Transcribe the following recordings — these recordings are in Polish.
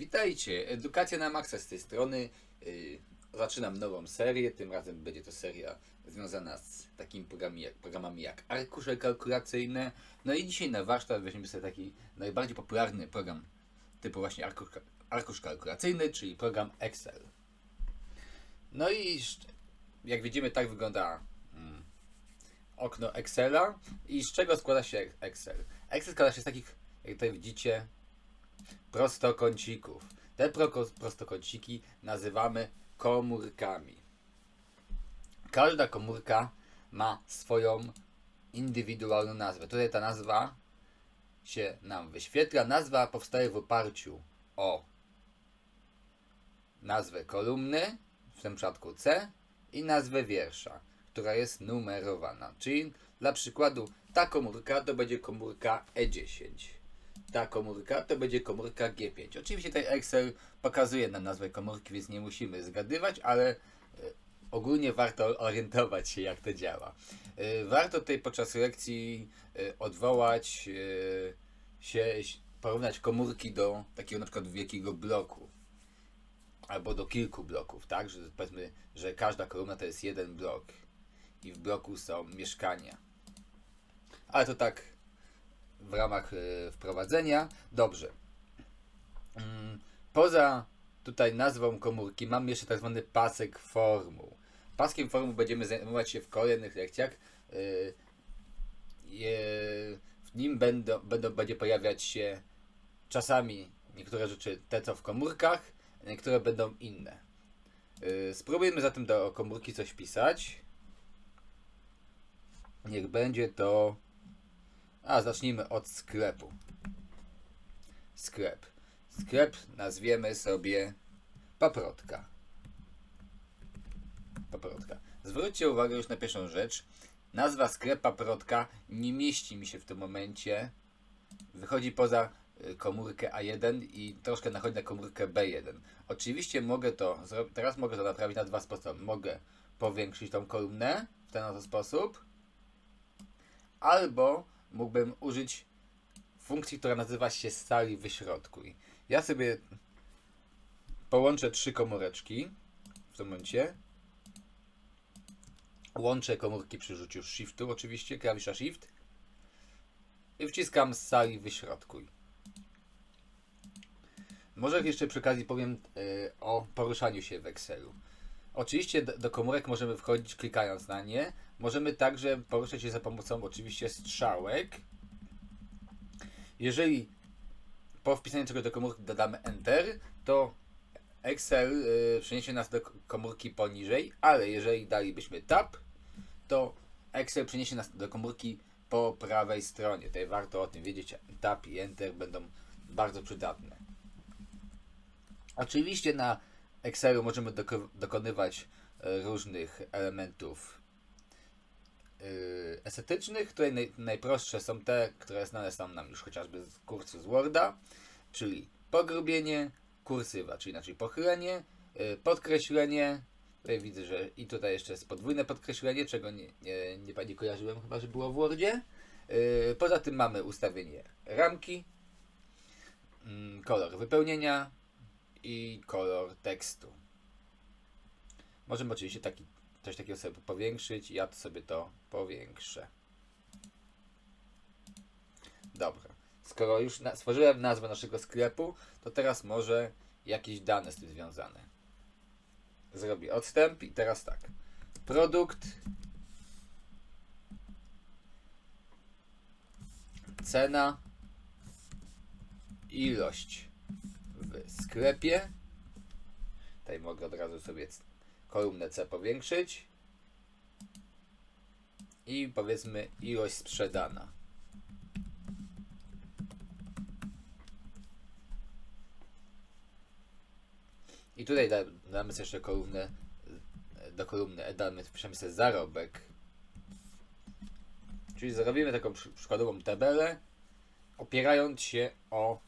Witajcie, Edukacja na Maxa z tej strony. Yy, Zaczynam nową serię, tym razem będzie to seria związana z takimi programami jak, arkusze kalkulacyjne. No i dzisiaj na warsztat weźmiemy sobie taki najbardziej popularny program typu właśnie arkusz, arkusz kalkulacyjny, czyli program Excel. No i jak widzimy tak wygląda mm, okno Excela i z czego składa się Excel. Excel składa się z takich, jak tutaj widzicie, prostokącików. Te prostokąciki nazywamy komórkami. Każda komórka ma swoją indywidualną nazwę. Tutaj ta nazwa się nam wyświetla. Nazwa powstaje w oparciu o nazwę kolumny, w tym przypadku C, i nazwę wiersza, która jest numerowana. Czyli dla przykładu ta komórka to będzie komórka E10 ta komórka to będzie komórka G5. Oczywiście tutaj Excel pokazuje nam nazwę komórki, więc nie musimy zgadywać, ale e, ogólnie warto orientować się, jak to działa. E, Warto tutaj podczas lekcji e, odwołać się, porównać komórki do takiego na przykład wielkiego bloku. Albo do kilku bloków, tak? Że powiedzmy, że każda kolumna to jest jeden blok i w bloku są mieszkania. Ale to tak w ramach y, wprowadzenia. Dobrze. Mm, Poza tutaj nazwą komórki mam jeszcze tak zwany pasek formuł. Paskiem formuł będziemy zajmować się w kolejnych lekcjach. Je- W nim będą, będą, będzie pojawiać się czasami niektóre rzeczy te co w komórkach, niektóre będą inne. Y, Spróbujmy zatem do komórki coś pisać. Niech będzie to a, zacznijmy od sklepu. Sklep. Sklep nazwiemy sobie paprotka. Paprotka. Zwróćcie uwagę już na pierwszą rzecz. Nazwa sklep paprotka nie mieści mi się w tym momencie. Wychodzi poza y, komórkę A1 i troszkę nachodzi na komórkę B1. Oczywiście mogę to, teraz mogę to naprawić na dwa sposoby. Mogę powiększyć tą kolumnę w ten oto sposób, albo mógłbym użyć funkcji, która nazywa się stali wyśrodkuj. Ja sobie połączę trzy komóreczki w tym momencie. Łączę komórki przy użyciu shiftu, oczywiście, klawisza shift. I wciskam sali wyśrodkuj. Może jeszcze przy okazji powiem y, o poruszaniu się w Excelu. Oczywiście do, do komórek możemy wchodzić klikając na nie. Możemy także poruszać się za pomocą oczywiście strzałek. Jeżeli po wpisaniu czegoś do komórki dodamy Enter, to Excel y, przeniesie nas do komórki poniżej, ale jeżeli dalibyśmy Tab, to Excel przeniesie nas do komórki po prawej stronie. Tutaj warto o tym wiedzieć. Tab i Enter będą bardzo przydatne. Oczywiście na Excelu możemy doko- dokonywać e, różnych elementów yy, estetycznych. Tutaj naj, najprostsze są te, które znane są nam już chociażby z kursu z Worda, czyli pogrubienie, kursywa, czyli inaczej pochylenie, yy, podkreślenie. Tutaj widzę, że i tutaj jeszcze jest podwójne podkreślenie, czego nie, nie, nie, nie kojarzyłem chyba, że było w Wordzie. Yy, poza tym mamy ustawienie ramki, mm, kolor wypełnienia i kolor tekstu. Możemy oczywiście taki, coś takiego sobie powiększyć. Ja to sobie to powiększę. Dobra. Skoro już na, stworzyłem nazwę naszego sklepu, to teraz może jakieś dane z tym związane. Zrobię odstęp i teraz tak. Produkt. Cena. Ilość w sklepie. Tutaj mogę od razu sobie kolumnę C powiększyć. I powiedzmy ilość sprzedana. I tutaj da, damy sobie jeszcze kolumnę, do kolumny damy, wpiszemy sobie zarobek. Czyli zrobimy taką przy- przykładową tabelę, opierając się o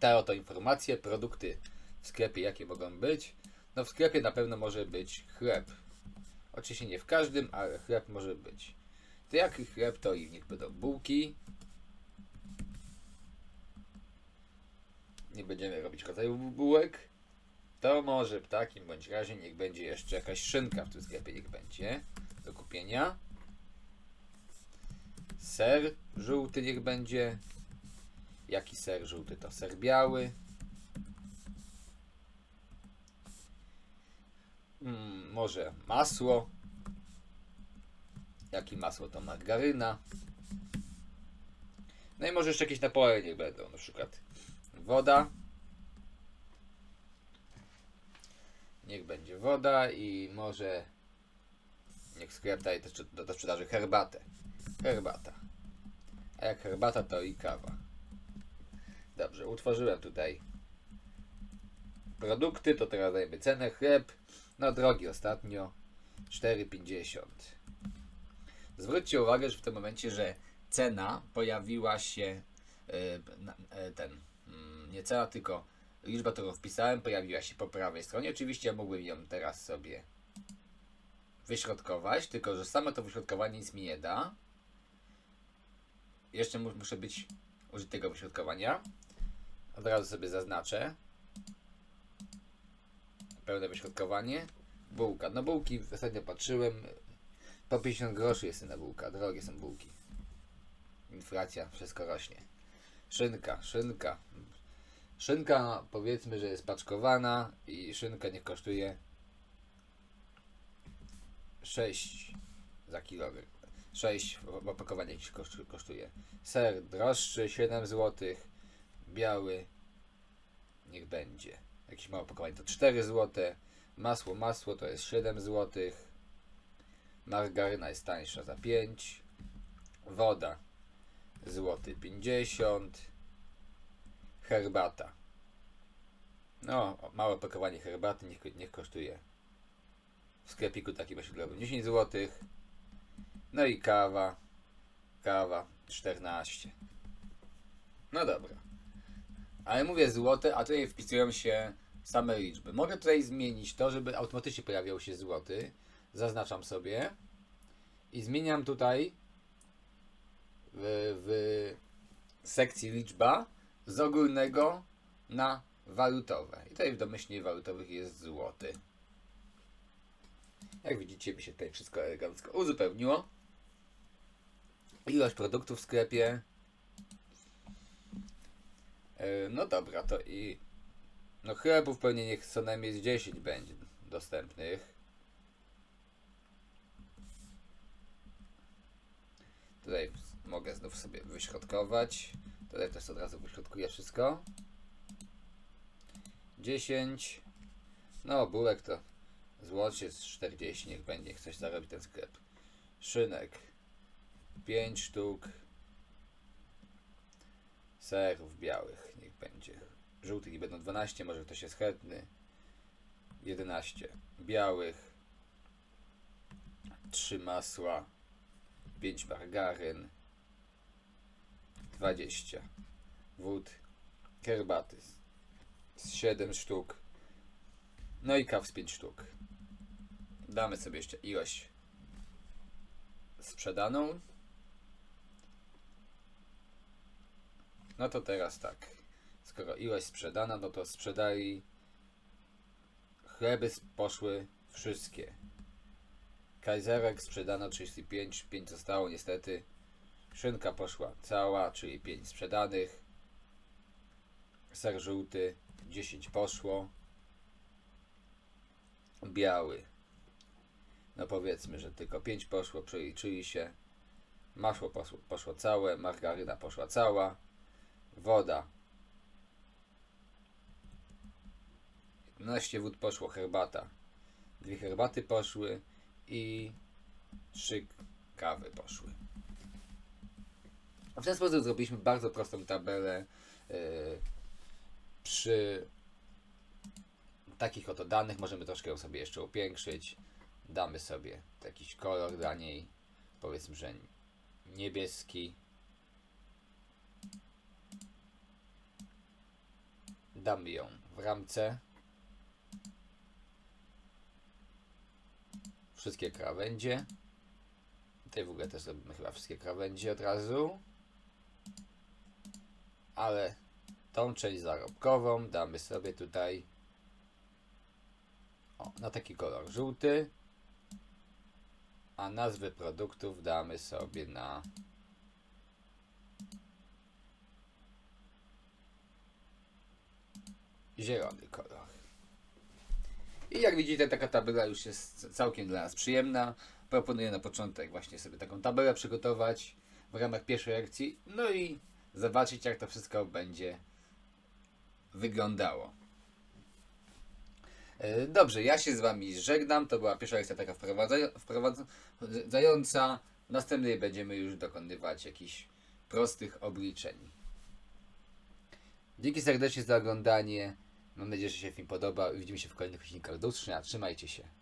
te oto informacje, produkty w sklepie, jakie mogą być. No w sklepie na pewno może być chleb. Oczywiście nie w każdym, ale chleb może być. To jaki chleb to i niech będą bułki. nie będziemy robić rodzaju bułek, to może w takim bądź razie niech będzie jeszcze jakaś szynka w tym sklepie, niech będzie do kupienia. Ser żółty niech będzie. Jaki ser żółty? To ser biały. Mm, może masło. Jakie masło to margaryna. No i może jeszcze jakieś napoje niech będą, na przykład woda. Niech będzie woda i może niech sklep daje też do, do sprzedaży herbatę. Herbata. A jak herbata, to i kawa. Dobrze, utworzyłem tutaj produkty, to teraz dajemy cenę. Chleb, no drogi ostatnio, 4,50. Zwróćcie uwagę, że w tym momencie, że cena pojawiła się, e, e, ten, mm, nie cena, tylko liczba, którą wpisałem, pojawiła się po prawej stronie. Oczywiście mógłbym ją teraz sobie wyśrodkować, tylko że samo to wyśrodkowanie nic mi nie da. Jeszcze mu- muszę być użyć tego wyśrodkowania. Od razu sobie zaznaczę. Pełne wyśrodkowanie. Bułka. No bułki ostatnio patrzyłem. Po 50 groszy jest na bułka. Drogie są bułki. Inflacja, wszystko rośnie. Szynka, szynka. Szynka powiedzmy, że jest paczkowana i szynka nie kosztuje 6 za kilogram. 6 w opakowaniu jakiś kosztu- kosztuje. Ser droższy 7 zł. Biały niech będzie. Jakieś małe opakowanie to 4 zł. Masło, masło to jest 7 zł. Margaryna jest tańsza za 5. Woda złoty 50. Herbata. No, małe opakowanie herbaty niech, niech kosztuje w sklepiku takim osiedlowym 10 zł. No i kawa. Kawa 14. No dobra. Ale mówię złote, a tutaj wpisują się same liczby. Mogę tutaj zmienić to, żeby automatycznie pojawiał się złoty. Zaznaczam sobie. I zmieniam tutaj w, w sekcji liczba z ogólnego na walutowe. I tutaj w domyślnie walutowych jest złoty. Jak widzicie, mi się tutaj wszystko elegancko uzupełniło. Ilość produktów w sklepie. E, No dobra, to i. No chlebów pewnie niech co najmniej z 10 będzie dostępnych. Tutaj mogę znów sobie wyśrodkować. Tutaj też od razu wyśrodkuję wszystko. 10. No, bułek to złocie z 40, niech będzie, niech coś zarobi ten sklep. Szynek 5 sztuk. Serów białych, niech będzie. Żółtych i będą 12, może ktoś jest chętny. 11 białych. 3 masła. 5 margaryn. 20 wód. Herbaty z 7 sztuk. No i kaw z 5 sztuk. Damy sobie jeszcze ilość sprzedaną. No to teraz tak. Skoro ilość sprzedana, no to sprzedali chleby poszły wszystkie. Kajzerek sprzedano 35, 5 zostało niestety. Szynka poszła cała, czyli 5 sprzedanych. Ser żółty 10 poszło. Biały. No powiedzmy, że tylko 5 poszło, przeliczyli się. Masło poszło, poszło całe, margaryna poszła cała. Woda. 15 wód poszło, herbata. Dwie herbaty poszły i trzy kawy poszły. W ten sposób zrobiliśmy bardzo prostą tabelę yy, przy takich oto danych. Możemy troszkę ją sobie jeszcze upiększyć. Damy sobie jakiś kolor dla niej. Powiedzmy, że niebieski. Damy ją w ramce. Wszystkie krawędzie. Tutaj w ogóle też zrobimy chyba wszystkie krawędzie od razu. Ale tą część zarobkową damy sobie tutaj o, na taki kolor żółty, a nazwy produktów damy sobie na zielony kolor. I jak widzicie, taka tabela już jest całkiem dla nas przyjemna. Proponuję na początek właśnie sobie taką tabelę przygotować w ramach pierwszej lekcji, no i zobaczyć, jak to wszystko będzie wyglądało. E, Dobrze, ja się z Wami żegnam. To była pierwsza lekcja taka wprowadza- wprowadzająca. W następnej będziemy już dokonywać jakichś prostych obliczeń. Dzięki serdecznie za oglądanie. Mam nadzieję, że się film podobał i widzimy się w kolejnych odcinkach. Do usłyszenia. Trzymajcie się.